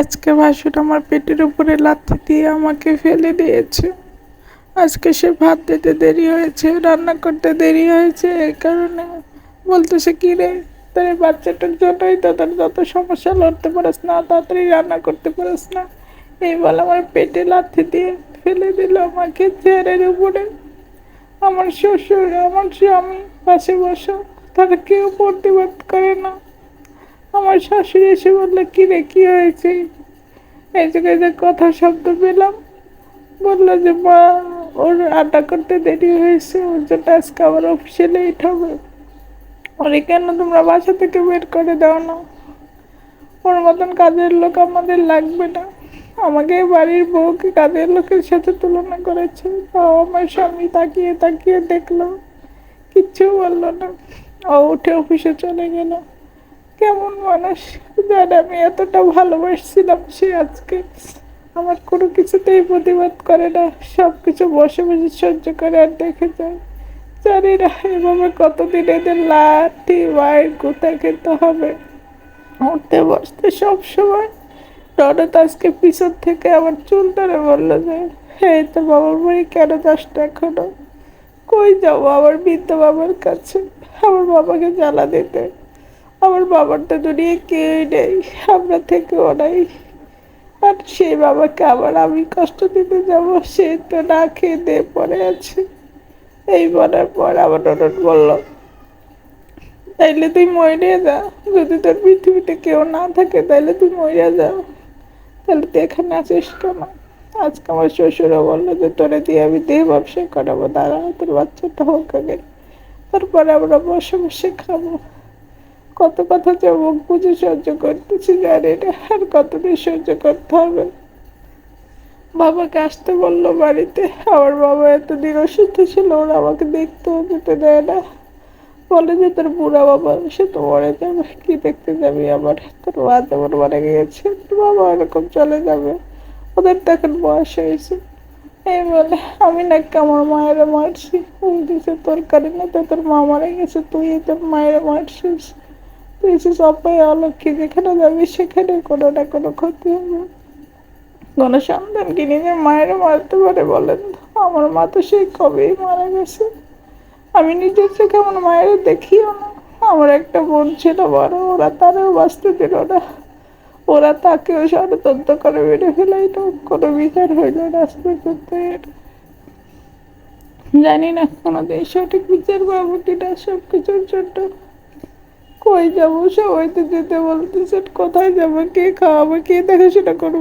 আজকে ভাসুর আমার পেটের উপরে লাথি দিয়ে আমাকে ফেলে দিয়েছে। আজকে সে ভাত দিতে দেরি হয়েছে, রান্না করতে দেরি হয়েছে এই কারণে বলতেছে, কি রে? তার বাচ্চাটার জন্যই তো তোর যত সমস্যা, লড়তে পারিস না, তাড়াতাড়ি রান্না করতে পারিস না। এই বলে আমার পেটে লাথি দিয়ে ফেলে দিল আমাকে চেয়ারের উপরে। আমার শ্বশুর, আমার স্বামী পাশে বসা তারা কেউ প্রতিবাদ করে না। আমার শাশুড়ি এসে বলল কি রে কি হয়েছে? এই যে কথা শব্দ পেলাম। বলল যে, মা, ওর আড্ডা করতে দেরি হয়েছে, ওর জন্য আজকে আবার অফিসে লেট হবে। ওরে কেন তোমরা বাসা থেকে বের করে দাও না? ওর মতন কাজের লোক আমাদের লাগবে না। আমাকে বাড়ির বউকে কাজের লোকের সাথে তুলনা করেছে। তাও আমার স্বামী তাকিয়ে তাকিয়ে দেখল। কিচ্ছু বলল না। ও উঠে অফিসে চলে গেল। কেমন মানুষ? যার আমি এতটা ভালোবাসছিলাম সে আজকে। আমার কোনো কিছুতেই প্রতিবাদ করে না। সব কিছু বসে বসে সহ্য করে আর দেখে যায়। জানি না এভাবে কতদিন এদের লাঠি মায়ের কোথায় খেতে হবে? উঠতে, বসতে সব সময়। রনত আজকে পিছন থেকে আমার চুল ধরে বলল যে এই তো বাবার বাড়ি কেন যাস না এখনও? কই যাব আমার বৃদ্ধ বাবার কাছে? আমার বাবাকে জ্বালা দিতে। আমার বাবার তো দুনিয়া কেউই নেই, আমরা থেকেও নাই। আর সেই বাবাকে আবার আমি কষ্ট দিতে যাব, সে তো না খেয়ে দিয়ে পড়ে আছে। এই বলার পর আমার ননদ বলল, তাইলে তুই মরে যা, যদি তোর পৃথিবীতে কেউ না থাকে তাইলে তুই মরে যা। তাহলে তুই এখানে আছিস কেন? আজকে আমার শ্বশুরও বলল যে, তোরে দিয়ে আমি দেহ ব্যবসা করাবো, দাঁড়া, তোর বাচ্চাটা হোক আগে। তারপরে আমরা বসে বসে খাব। কত কথা মুখ বুঝে সহ্য করতেছি, জানি না আর কতদিন সহ্য করতে হবে। বাবাকে আসতে বলল বাড়িতে, আমার বাবা এতদিন অসুস্থ ছিল, ওরা আমাকে দেখতেও যেতে দেয় না। বলে যে তোর বুড়া বাবা, সে তো মরে যাবে। কি দেখতে যাবি আবার? তোর মা যেমন মারা গিয়েছে, তোর বাবা এরকম চলে যাবে। ওদের তো এখন বয়স হয়েছে। এই বলে, আমি নাকি আমার মায়েরা মারছি। তোর কারণে তো তোর মা মারা গেছে, তুই তোর মায়েরা মারছিস। সবাই যেখানে যাবি সেখানে কোনো না কোনো ক্ষতি হবে। নিজের মারতে পারে বলেন আমার মা তো সেই কবেই মারা গেছে। আমি নিজের চোখে আমার মায়ের দেখিও না। আমার একটা বোন ছিল বড়, ওরা তারও বাঁচতে দিল না। ওরা তাকেও ষড়যন্ত্র করে মেরে ফেলাই তো কোনো বিচার হইল পর্যন্ত এর। জানি না কোনোদিন সঠিক বিচার পাবো কিনা সব কিছুর জন্য। কই যাব সবাই তো যেতে বলতেছেন কোথায় যাব কে খাওয়াবো কে দেখাশোনা করবে?